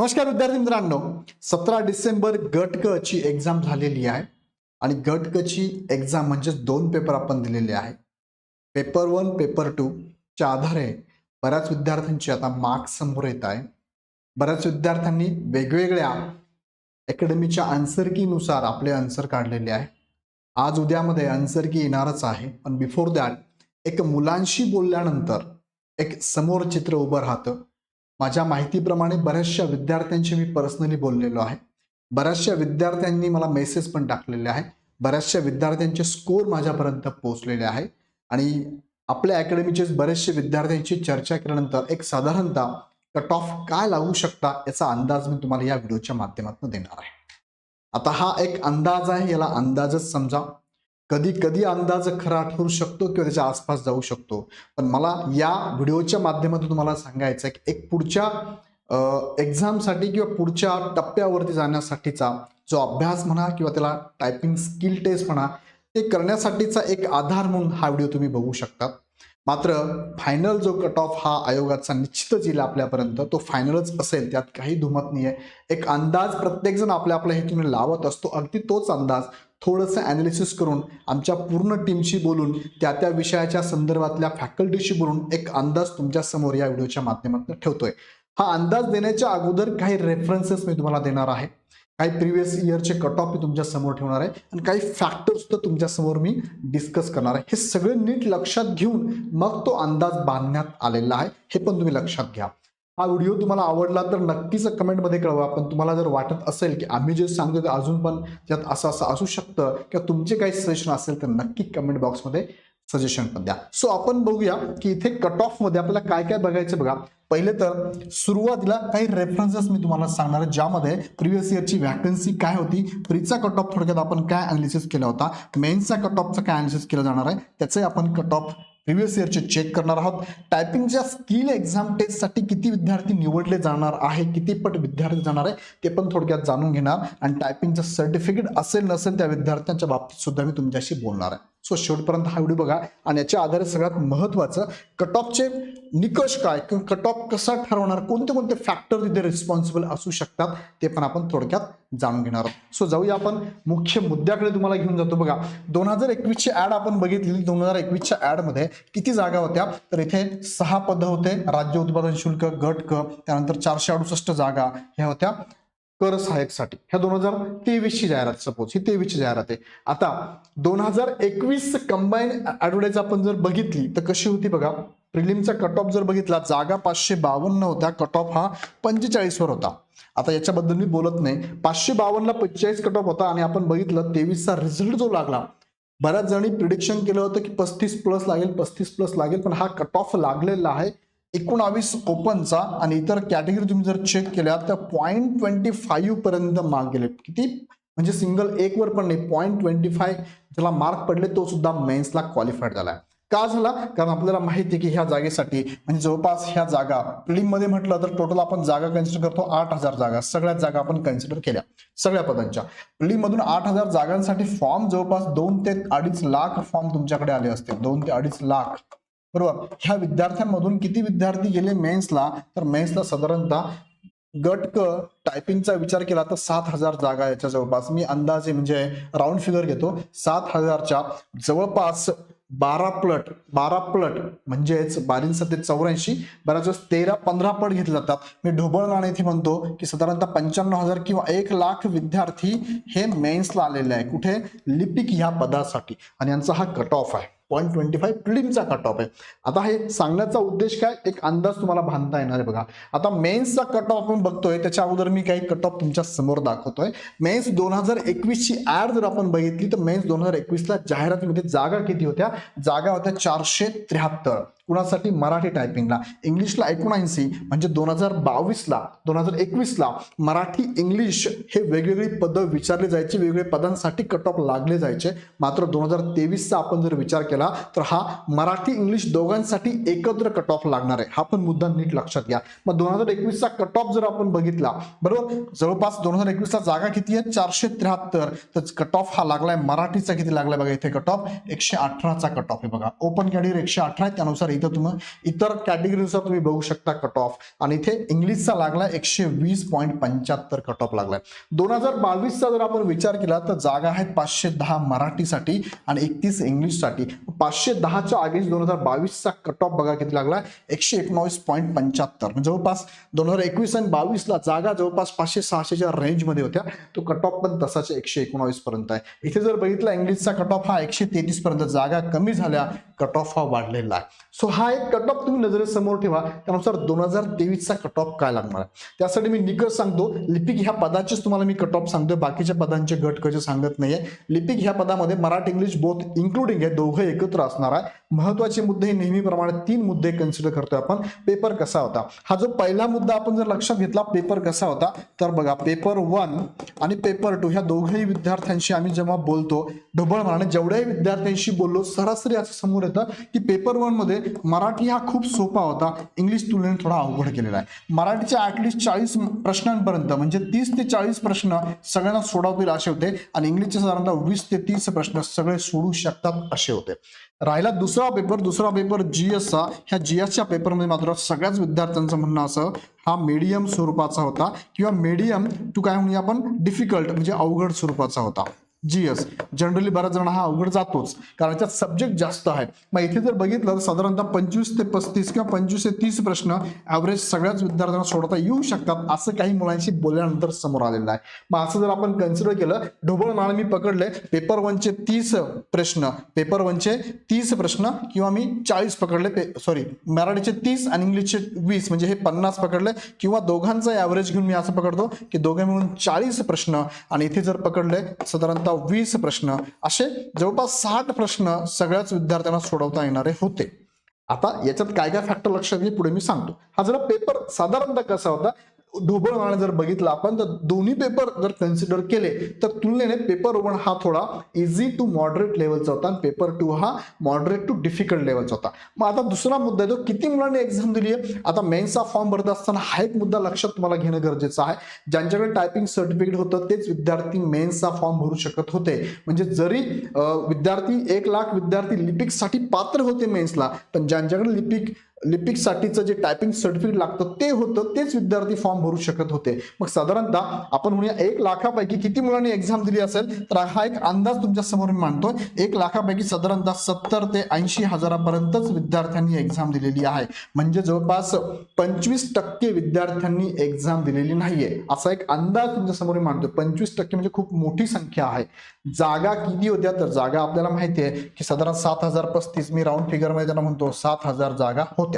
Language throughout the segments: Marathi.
नमस्कार विद्यार्थी मित्रांनो सतरा डिसेंबर गट क ची एक्झाम झालेली आहे आणि गट क ची एक्झाम म्हणजे दोन पेपर आपण दिलेले आहे पेपर वन पेपर टू च्या आधारे बऱ्याच विद्यार्थ्यांची आता मार्क्स समोर येत आहे. बऱ्याच विद्यार्थ्यांनी वेगवेगळ्या अकॅडमीच्या आन्सर आपले आन्सर काढलेले आहे आज उद्यामध्ये आन्सरकी येणारच आहे पण बिफोर दॅट एक मुलांशी बोलल्यानंतर एक समोर चित्र उभं राहतं. माझ्या माहितीप्रमाणे बऱ्याचशा विद्यार्थ्यांशी मी पर्सनली बोललेलो आहे. बऱ्याचशा विद्यार्थ्यांनी मला मेसेज पण टाकलेले आहे बऱ्याचशा विद्यार्थ्यांचे स्कोर माझ्यापर्यंत पोहोचलेले आहे आणि आपल्या अकॅडमीचे बरेचसे विद्यार्थ्यांची चर्चा केल्यानंतर एक साधारणतः कट ऑफ काय लागू शकता याचा अंदाज मी तुम्हाला या व्हिडिओच्या माध्यमातून देणार आहे. आता हा एक अंदाज आहे. याला अंदाजच समजा कधी कधी अंदाज खरा ठरू शकतो किंवा त्याच्या आसपास जाऊ शकतो. पण मला या व्हिडिओच्या माध्यमातून तुम्हाला सांगायचं आहे की एक पुढच्या एक्झामसाठी किंवा पुढच्या टप्प्यावरती जाण्यासाठीचा जो अभ्यास म्हणा किंवा त्याला टायपिंग स्किल टेस्ट म्हणा ते करण्यासाठीचा एक आधार म्हणून हा व्हिडिओ तुम्ही बघू शकता. मात्र फायनल जो कट ऑफ हा आयोगाचा निश्चितच येईल आपल्यापर्यंत तो फायनलच असेल त्यात काही दुमत नाही आहे एक अंदाज प्रत्येकजण आपल्या आपल्या हेतून लावत असतो अगदी तोच अंदाज थोडंसं ॲनालिसिस करून आमच्या पूर्ण टीमशी बोलून त्या त्या विषयाच्या संदर्भातल्या फॅकल्टीशी बोलून एक अंदाज तुमच्यासमोर या व्हिडिओच्या माध्यमातून ठेवतोय. हा अंदाज देण्याच्या अगोदर काही रेफरन्सेस मी तुम्हाला देणार आहे. काही प्रिव्हियस इयरचे कट ऑफ मी तुमच्यासमोर ठेवणार आहे. आणि काही फॅक्टर्स तर तुमच्यासमोर मी डिस्कस करणार आहे. हे सगळं नीट लक्षात घेऊन मग तो अंदाज बांधण्यात आलेला आहे. हे पण तुम्ही लक्षात घ्या. हा व्हिडिओ तुम्हाला आवडला तर नक्कीच कमेंटमध्ये कळवा. पण तुम्हाला जर वाटत असेल की आम्ही जे सांगतो ते अजून पण त्यात असं असं असू शकतं किंवा तुमचे काही सजेशन असेल तर नक्की कमेंट बॉक्समध्ये सजेशन पण द्या. सो आपण बघूया की इथे कट ऑफमध्ये आपल्याला काय काय बघायचं बघा. पहिले तर सुरुवातीला काही रेफरन्सेस मी तुम्हाला सांगणार आहे ज्यामध्ये प्रिव्हियस इयरची वॅकन्सी काय होती प्रीचा कट ऑफ थोडक्यात आपण काय अनालिसिस केला होता मेन्सचा कट ऑफचा काय अनालिसिस केला जाणार आहे त्याचे आपण कट ऑफ प्रिव्हियस इयरचे चेक करणार आहोत. टायपिंगच्या स्किल एक्झाम टेस्टसाठी किती विद्यार्थी निवडले जाणार आहे किती पट विद्यार्थी जाणार आहे ते पण थोडक्यात जाणून घेणार. आणि टायपिंगचं सर्टिफिकेट असेल नसेल त्या विद्यार्थ्यांच्या बाबतीत सुद्धा मी तुमच्याशी बोलणार आहे. सो शेवटपर्यंत हा व्हिडिओ बघा. आणि याच्या आधारे सगळ्यात महत्त्वाचं कट ऑफचे निकष काय किंवा कट ऑफ कसा ठरवणार कोणते कोणते फॅक्टर तिथे रिस्पॉन्सिबल असू शकतात ते पण आपण थोडक्यात जाणून घेणार आहोत. सो जाऊया आपण मुख्य मुद्द्याकडे तुम्हाला घेऊन जातो. बघा दोन हजार एकवीसची ऍड आपण बघितली. दोन हजार एकवीसच्या ऍडमध्ये किती जागा होत्या? तर इथे सहा पद होते. राज्य उत्पादन शुल्क गट क त्यानंतर चारशे अडुसष्ट जागा ह्या होत्या. कर सहाय्यकसाठी. ह्या दोन हजार तेवीसची जाहिरात सपोज ही तेवीसची जाहिरात आहे. आता दोन हजार एकवीस कंबाईन ऍडव्हर्टाईज आपण जर बघितली तर कशी होती बघा? प्रिलिमचा कट ऑफ जर बघितला जागा पाचशे बावन्न होत्या. कट ऑफ हा पंचेचाळीसवर होता. आता याच्याबद्दल मी बोलत नाही. पाचशे बावन्नला पंचेचाळीस कट ऑफ होता आणि आपण बघितलं तेवीसचा रिझल्ट जो लागला बऱ्याच जणी प्रिडिक्शन केलं होतं की पस्तीस प्लस लागेल पस्तीस प्लस लागेल पण हा कट ऑफ लागलेला आहे. एकोणावीस ओपनचा आणि इतर कॅटेगरी तुम्ही जर चेक केल्या तर पॉईंट ट्वेंटी फाईव्ह पर्यंत मार्क गेले. किती? म्हणजे सिंगल एक वर पण नाही पॉईंट ट्वेंटी फाय ज्याला मार्क पडले तो सुद्धा मेन्सला क्वालिफाईड झाला का झाला? कारण आपल्याला माहिती आहे की ह्या जागेसाठी म्हणजे जवळपास ह्या जागा मध्ये म्हटलं तर टोटल आपण जागा कन्सिडर करतो आठ हजार जागा. सगळ्या जागा आपण कन्सिडर केल्या. सगळ्या पदांच्या. मधून आठ हजार जागांसाठी फॉर्म जवळपास दोन ते अडीच लाख फॉर्म तुमच्याकडे आले असतील. दोन ते अडीच लाख. बरोबर? ह्या विद्यार्थ्यांमधून किती विद्यार्थी गेले मेन्सला? तर मेन्सला साधारणतः गट क टायपिंगचा विचार केला तर सात हजार जागा याच्या जवळपास. मी अंदाजे म्हणजे राऊंड फिगर घेतो. सात हजारच्या जवळपास बारा प्लट बारा प्लट म्हणजेच बारीन सत्ते चौऱ्याऐंशी बऱ्याच वेळेस तेरा पंधरा पट घेतले जातात. मी ढोबळ नाणे इथे म्हणतो की साधारणतः पंच्याण्णव हजार किंवा एक लाख विद्यार्थी हे मेन्सला आलेले आहे. कुठे? लिपिक ह्या पदासाठी. आणि यांचा हा कट ऑफ आहे. पॉईंट ट्वेंटी फाईव्ह प्रिलिमचा कट ऑफ आहे. आता हे सांगण्याचा उद्देश काय? एक अंदाज तुम्हाला बांधता येणार आहे बघा. आता मेन्सचा कट ऑफ आपण बघतोय त्याच्या अगोदर मी काही कट ऑफ तुमच्यासमोर दाखवतोय. मेन्स दोन हजार एकवीसची ऍड जर आपण बघितली तर मेन्स दोन हजार एकवीसला जाहिरातीमध्ये जागा किती होत्या? जागा होत्या चारशे त्र्याहत्तर. कुणासाठी? मराठी टायपिंगला इंग्लिशला एकोणऐंशी म्हणजे दोन हजार बावीसला दोन हजार एकवीसला मराठी इंग्लिश हे वेगवेगळी पदं विचारले जायचे वेगवेगळ्या पदांसाठी कट ऑफ लागले जायचे. मात्र दोन हजार तेवीसचा आपण जर विचार केला तर हा मराठी इंग्लिश दोघांसाठी एकत्र कट ऑफ लागणार आहे. हा पण मुद्दा नीट लक्षात घ्या. मग दोन हजार एकवीसचा कट ऑफ जर आपण बघितला बरोबर? जवळपास दोन हजार एकवीसला जागा किती आहे? चारशे त्र्याहत्तर. तर कट ऑफ हा लागलाय मराठीचा किती लागलाय बघा इथे कट ऑफ एकशे अठराचा कट ऑफ आहे बघा. ओपन कॅडियर एकशे अठरा आहे त्यानुसार इथं तुम्ही इतर कॅटेगरीनुसार तुम्ही बघू शकता कट ऑफ आणि इथे इंग्लिशचा लागला एकशे वीस पॉईंट पंच्याहत्तर कट ऑफ लागलाय. दोन हजार बावीसचा जर आपण विचार केला तर जागा आहेत पाचशे दहा मराठीसाठी आणि एकतीस इंग्लिशसाठी. पाचशे दहाच्या आगेच दोन हजार बावीसचा कट ऑफ बघा किती लागला? एकशे एकोणावीस पॉईंट पंच्याहत्तर. म्हणजे जवळपास दोन हजार एकवीस आणि बावीसला जागा जवळपास पाचशे सहाशेच्या रेंजमध्ये होत्या. तो कट ऑफ पण तसाच एकशे एकोणावीस पर्यंत आहे. इथे जर बघितला इंग्लिशचा कट ऑफ हा एकशे तेहतीस पर्यंत जागा कमी झाल्या कट ऑफ हा वाढलेला आहे. सो हा एक कट ऑफ तुम्ही नजरेसमोर ठेवा. त्यानुसार दोन हजार तेवीसचा कट ऑफ काय लागणार? आहे त्यासाठी मी निकष सांगतो. लिपिक ह्या पदाचेच तुम्हाला मी कट ऑफ सांगतोय. बाकीच्या पदांचे गट कसे सांगत नाहीये. लिपिक ह्या पदामध्ये मराठी इंग्लिश बोथ इन्क्लुडिंग आहे दोघं एकत्र असणार आहे. महत्त्वाचे मुद्दे हे नेहमीप्रमाणे तीन मुद्दे कन्सिडर करतोय आपण. पेपर कसा होता? हा जो पहिला मुद्दा आपण जर लक्षात घेतला पेपर कसा होता? तर बघा पेपर वन आणि पेपर टू ह्या दोघंही विद्यार्थ्यांशी आम्ही जेव्हा बोलतो ढोबळ मारणे जेवढ्याही विद्यार्थ्यांशी बोललो सरासरी असं समोर येतं की पेपर वनमध्ये मराठी हा खूप सोपा होता. इंग्लिश तुलनेने थोडा अवघड केलेला आहे. मराठीच्या ऍटलिस्ट चाळीस प्रश्नांपर्यंत म्हणजे तीस ते चाळीस प्रश्न सगळ्यांना सोडवतील असे होते. आणि इंग्लिशचे साधारणतः वीस ते तीस प्रश्न सगळे सोडू शकतात असे होते. राहिला दुसरा पेपर दुसरा पेपर जीएसचा ह्या जीएसच्या पेपरमध्ये मात्र सगळ्याच विद्यार्थ्यांचं म्हणणं असं हा मीडियम स्वरूपाचा होता. किंवा मीडियम टू काय म्हणूया आपण डिफिकल्ट म्हणजे अवघड स्वरूपाचा होता. जीएस जनरली बऱ्याच जण हा अवघड जातोच. कारण त्यात सब्जेक्ट जास्त आहे. मग इथे जर बघितलं तर साधारणतः पंचवीस ते पस्तीस किंवा पंचवीस ते तीस प्रश्न ॲव्हरेज सगळ्याच विद्यार्थ्यांना सोडवता येऊ शकतात असं काही मुलांशी बोलल्यानंतर समोर आलेलं आहे. मग असं जर आपण कन्सिडर केलं ढोबळ माळ मी पकडले पेपर वनचे तीस प्रश्न पेपर वनचे तीस प्रश्न किंवा मी चाळीस पकडले पे सॉरी मराठीचे तीस आणि इंग्लिशचे वीस म्हणजे हे पन्नास पकडले किंवा दोघांचा ॲव्हरेज घेऊन मी असं पकडतो की दोघे मिळून चाळीस प्रश्न. आणि इथे जर पकडले साधारणतः वीस प्रश्न असे जवळपास साठ प्रश्न सगळ्याच विद्यार्थ्यांना सोडवता येणारे होते. आता याच्यात काय काय फॅक्टर लक्षात घे पुढे मी सांगतो. हा जरा पेपर साधारणतः कसा होता ढोबळ माळ जर बघितला आपण तर दोन्ही पेपर जर कन्सिडर केले तर तुलनेने पेपर वन हा थोडा इझी टू मॉडरेट लेवलचा होता आणि पेपर टू हा मॉडरेट टू डिफिकल्ट लेवलचा होता. मग आता दुसरा मुद्दा येतो किती मुलांनी एक्झाम दिली आहे? आता मेन्सचा फॉर्म भरत असताना हा एक मुद्दा लक्षात तुम्हाला घेणं गरजेचं आहे. ज्यांच्याकडे टायपिंग सर्टिफिकेट होतं तेच विद्यार्थी मेन्सचा फॉर्म भरू शकत होते. म्हणजे जरी विद्यार्थी एक लाख विद्यार्थी लिपिकसाठी पात्र होते मेन्सला पण ज्यांच्याकडे लिपिक लिपिकसाठीचं जे टायपिंग सर्टिफिकेट लागतं ते होतं तेच विद्यार्थी फॉर्म भरू शकत होते. मग साधारणतः आपण म्हणूया एक लाखापैकी किती मुलांनी एक्झाम दिली असेल? तर हा एक अंदाज तुमच्यासमोर मी मांडतोय. एक लाखापैकी साधारणतः सत्तर ते ऐंशी हजारापर्यंतच विद्यार्थ्यांनी एक्झाम दिलेली आहे. म्हणजे जवळपास पंचवीस टक्के विद्यार्थ्यांनी एक्झाम दिलेली नाहीये. असा एक अंदाज तुमच्यासमोर मी मांडतोय. पंचवीस टक्के म्हणजे खूप मोठी संख्या आहे. जागा किती होत्या? तर जागा आपल्याला माहिती आहे की साधारण सात हजार पस्तीस मी राऊंड फिगरमध्ये त्यांना म्हणतो सात हजार जागा होत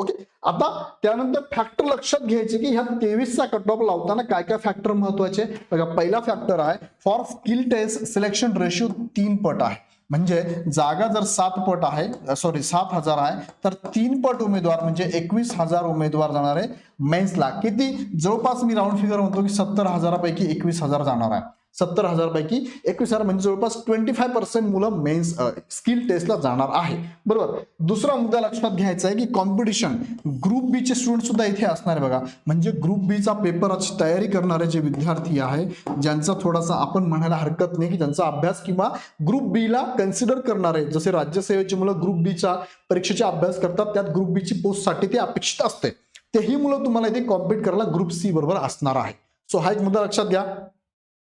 ओके आता त्यानंतर फॅक्टर लक्षात घ्यायचे की ह्या तेवीसचा कट ऑफ लावताना काय काय फॅक्टर महत्त्वाचे? बघा पहिला फॅक्टर आहे for skill test selection ratio तीन पट आहे. म्हणजे जागा जर सात पट आहे सॉरी सात हजार आहे तर तीन पट उमेदवार म्हणजे एकवीस हजार उमेदवार जाणार आहे मेन्सला किती? जवळपास मी राऊंड फिगर म्हणतो की सत्तर हजारापैकी एकवीस हजार जाणार आहे. सत्तर हजार पैकी एकवीस हजार म्हणजे जवळपास ट्वेंटी फाय पर्सेंट मुलं मेन्स स्किल टेस्टला जाणार आहे. बरोबर? दुसरा मुद्दा लक्षात घ्यायचा आहे की कॉम्पिटिशन ग्रुप बी चे स्टुडंट सुद्धा इथे असणार आहे बघा. म्हणजे ग्रुप बीचा पेपरची तयारी करणारे जे विद्यार्थी आहे ज्यांचा थोडासा आपण म्हणायला हरकत नाही की ज्यांचा अभ्यास किंवा ग्रुप बी ला कन्सिडर करणारे जसे राज्यसेवेची मुलं ग्रुप बीच्या परीक्षेचा अभ्यास करतात त्यात ग्रुप बी ची पोस्टसाठी ते अपेक्षित असते. तेही मुलं तुम्हाला इथे कॉम्पिट करायला ग्रुप सी बरोबर असणार आहे. सो हा एक मुद्दा लक्षात घ्या.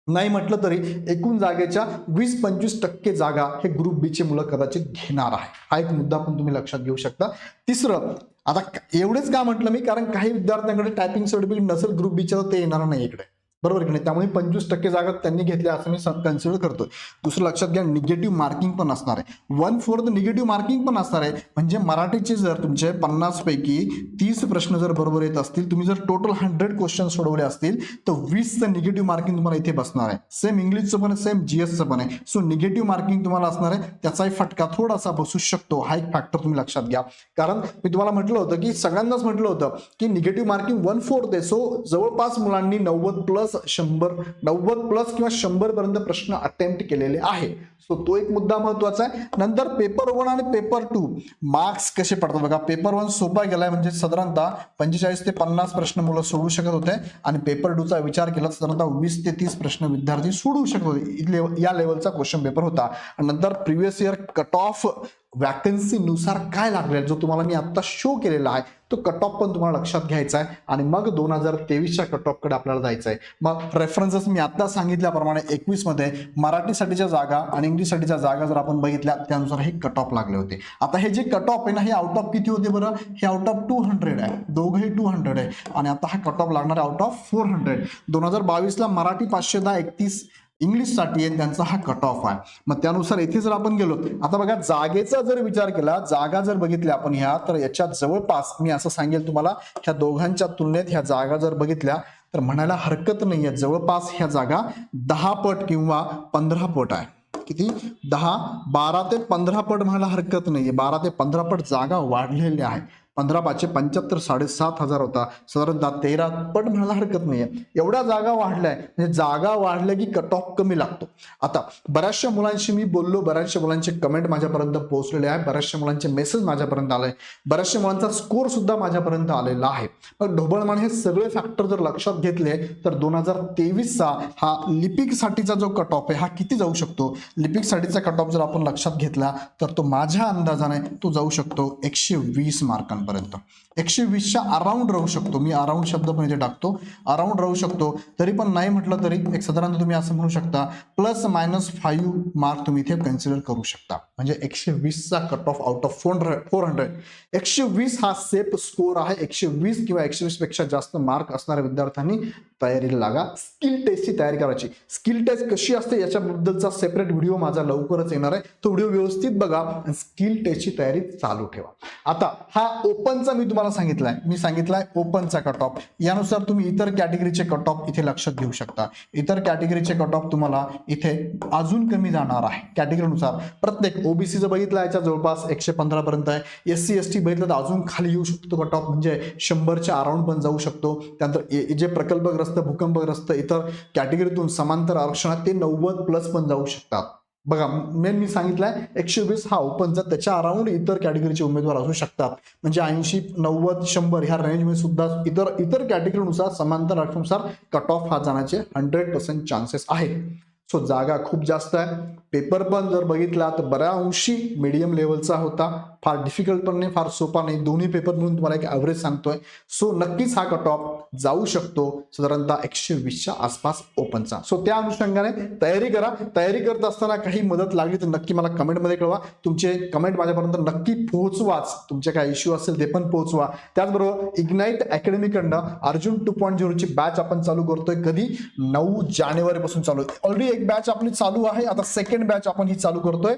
नाही म्हटलं तरी एकूण जागेच्या वीस पंचवीस टक्के जागा हे ग्रुप बी चे मुलं कदाचित घेणार आहे. हा एक मुद्दा पण तुम्ही लक्षात घेऊ शकता. तिसरं आता एवढेच का म्हटलं मी? कारण काही विद्यार्थ्यांकडे टायपिंग सर्टिफिकेट नसेल ग्रुप बीच्या तर ते येणार नाही इकडे. बरोबर की नाही? त्यामुळे पंचवीस टक्के जागा त्यांनी घेतल्या असं मी कन्सिडर करतो दुसरं लक्षात घ्या निगेटिव्ह मार्किंग पण असणार आहे. वन फोर्थ निगेटिव्ह मार्किंग पण असणार आहे. म्हणजे मराठीचे जर तुमचे पन्नास पैकी तीस प्रश्न जर बरोबर येत असतील तुम्ही जर टोटल हंड्रेड क्वेश्चन सोडवले असतील तर वीसचं निगेटिव्ह मार्किंग तुम्हाला इथे बसणार आहे. सेम इंग्लिशचं पण आहे सेम जीएसचं पण आहे. सो निगेटिव्ह मार्किंग तुम्हाला असणार आहे. त्याचाही फटका थोडासा बसू शकतो. हा एक फॅक्टर तुम्ही लक्षात घ्या. कारण मी तुम्हाला म्हटलं होतं की सगळ्यांनाच म्हटलं होतं की निगेटिव्ह मार्किंग वन फोर्थ आहे. सो जवळपास मुलांनी नव्वद प्लस प्लस शंभर नव्वद प्लस किंवा शंभर पर्यंत प्रश्न अटेम्प्ट केलेले आहे. सो तो एक मुद्दा महत्त्वाचा आहे. नंतर पेपर वन आणि पेपर टू मार्क्स कसे पडतात? बघा पेपर वन सोपा गेलाय म्हणजे साधारणतः पंचेचाळीस ते पन्नास प्रश्न मुलं सोडू शकत होते. आणि पेपर टूचा विचार केला साधारणतः वीस ते तीस प्रश्न विद्यार्थी सोडू शकत होते. या लेवलचा क्वेश्चन पेपर होता. नंतर प्रिव्हियस इयर कट ऑफनुसार काय लागलेला जो तुम्हाला मी आत्ता शो केलेला आहे तो कट ऑफ पण तुम्हाला लक्षात घ्यायचा आहे. आणि मग दोन हजार तेवीसच्या कट ऑफकडे आपल्याला जायचं आहे. मग रेफरन्सेस मी आता सांगितल्याप्रमाणे एकवीसमध्ये मराठीसाठीच्या जागा आणि इंग्लिशसाठीच्या जागा जर आपण बघितल्या त्यानुसार हे कट ऑफ लागले होते. आता हे जे कट ऑफ आहे ना हे आउट ऑफ किती होते बरं? हे आउट ऑफ टू हंड्रेड आहे. दोघंही टू हंड्रेड आहे. आणि आता हा कट ऑफ लागणार आहे आउट ऑफ फोर हंड्रेड दोन हजार बावीसला मराठी पाचशे दहा एकतीस इंग्लिशसाठी आहे त्यांचा हा कट ऑफ आहे. मग त्यानुसार इथे जर आपण गेलो आता बघा जागेचा जर विचार केला जागा जर बघितल्या आपण ह्या तर याच्यात जवळपास मी असं सांगेल तुम्हाला ह्या दोघांच्या तुलनेत ह्या जागा जर बघितल्या तर म्हणायला हरकत नाहीये. जवळपास ह्या जागा दहा पट किंवा पंधरा पट आहे. किती? दहा बारा ते पंधरा पट म्हणायला हरकत नाहीये. बारा ते पंधरा पट जागा वाढलेल्या आहे पंधरा पाचशे पंच्याहत्तर साडेसात हजार होता. साधारणतः तेरा पण म्हणायला हरकत नाहीये. एवढ्या जागा वाढल्या. आहे म्हणजे जागा वाढल्या की कट ऑफ कमी लागतो. आता बऱ्याचशा मुलांशी मी बोललो. बऱ्याचशा मुलांचे कमेंट माझ्यापर्यंत पोहोचलेले आहे बऱ्याचशा मुलांचे मेसेज माझ्यापर्यंत आले बऱ्याचशा मुलांचा स्कोर सुद्धा माझ्यापर्यंत आलेला आहे. मग ढोबळमाण हे सगळे फॅक्टर जर लक्षात घेतले तर दोन हजार तेवीसचा हा लिपिकसाठीचा जो कट ऑफ आहे हा किती जाऊ शकतो? लिपिकसाठीचा कट ऑफ जर आपण लक्षात घेतला तर तो माझ्या अंदाजाने तो जाऊ शकतो एकशे वीस transparentes. एकशे वीसच्या अराऊंड राहू शकतो. मी अराऊंड शब्द पण इथे टाकतो. अराऊंड राहू शकतो. तरी पण नाही म्हटलं तरी एक साधारणतः तुम्ही असं म्हणू शकता प्लस मायनस फाईव्ह मार्क तुम्ही इथे कन्सिडर करू शकता. म्हणजे एकशे वीसचा cut off out of four hundred four hundred एकशे वीस हा सेफ स्कोर आहे. एकशे वीस किंवा एकशे वीसपेक्षा जास्त मार्क असणाऱ्या विद्यार्थ्यांनी तयारीला लागा. स्किल टेस्टची तयारी करायची. स्किल टेस्ट कशी असते याच्याबद्दलचा सेपरेट व्हिडिओ माझा लवकरच येणार आहे. तो व्हिडिओ व्यवस्थित बघा आणि स्किल टेस्टची तयारी चालू ठेवा. आता हा ओपनचा मी तुम्हाला सांगितलाय. मी सांगितलाय ओपनचा कट ऑफ यानुसार तुम्ही इतर कॅटेगरीचे कट ऑफ इथे लक्षात घेऊ शकता. इतर कॅटेगरीचे कट ऑफ तुम्हाला इथे अजून कमी जाणार आहे. कॅटेगरीनुसार प्रत्येक ओबीसी जर बघितलं याच्या जवळपास एकशे पंधरा पर्यंत आहे. एस सी एस टी बघितलं तर अजून खाली येऊ शकतो कट ऑफ म्हणजे शंभरच्या अराउंड पण जाऊ शकतो. त्यानंतर जे प्रकल्पग्रस्त भूकंपग्रस्त इतर कॅटेगरीतून समांतर आरक्षणात ते नव्वद प्लस पण जाऊ शकतात. बघा मेन मी सांगितलंय एकशे वीस हा ओपनचा त्याच्या अराउंड इतर कॅटेगरीचे उमेदवार असू शकतात. म्हणजे ऐंशी नव्वद शंभर ह्या रेंजमध्ये सुद्धा इतर इतर कॅटेगरीनुसार समांतर आरक्षणानुसार कट ऑफ हा जाण्याचे हंड्रेड पर्सेंट चान्सेस आहेत. सो जागा खूप जास्त आहे. पेपर पण जर बघितला तर बऱ्या अंशी मीडियम लेवलचा होता. फार डिफिकल्ट पण नाही फार सोपा नाही. दोन्ही पेपर म्हणून तुम्हाला एक ॲव्हरेज सांगतोय. सो नक्कीच हा कट ऑफ जाऊ शकतो. साधारणतः एकशे वीसच्या आसपास ओपनचा सो त्या अनुषंगाने तयारी करा. तयारी करत असताना काही मदत लागली तर नक्की मला कमेंटमध्ये कळवा. तुमचे कमेंट माझ्यापर्यंत नक्की पोहोचवाच. तुमचे काय इश्यू असेल ते पण पोहोचवा. त्याचबरोबर इग्नाईट अकॅडमीकडनं अर्जुन टू पॉईंट झिरोची बॅच आपण चालू करतोय. कधी? नऊ जानेवारीपासून चालू चालू ऑलरेडी एक बॅच आपली चालू आहे. आता सेकंड बॅच आपण ही चालू करतोय.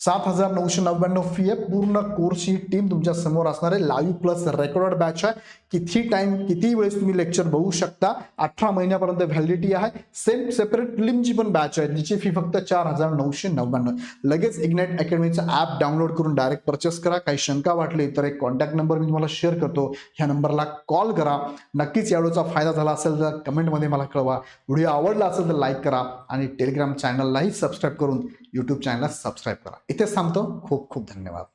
सात हजार नऊशे नव्याण्णव फी आहे पूर्ण कोर्सची टीम तुमच्यासमोर असणार आहे. लाईव्ह प्लस रेकॉर्ड बॅच आहे. किती टाइम किती वेळेस तुम्ही लेक्चर बघू शकता? अठरा महिन्यापर्यंत व्हॅलिडिटी आहे. सेम सेपरेट फिल्मची पण बॅच आहे. जिची फी फक्त चार हजार नऊशे नव्याण्णव. लगेच इग्नाइट अकॅडमीचं ॲप डाउनलोड करून डायरेक्ट परचेस करा. काही शंका वाटली तर एक कॉन्टॅक्ट नंबर मी तुम्हाला शेअर करतो. ह्या नंबरला कॉल करा. नक्कीच यावेळेचा फायदा झाला असेल तर कमेंटमध्ये मला कळवा. व्हिडिओ आवडला असेल तर लाईक करा. आणि टेलिग्राम चॅनललाही सबस्क्राईब करून यूट्यूब चॅनलला सबस्क्राईब करा. इथेच थांबतो. खूप खूप धन्यवाद.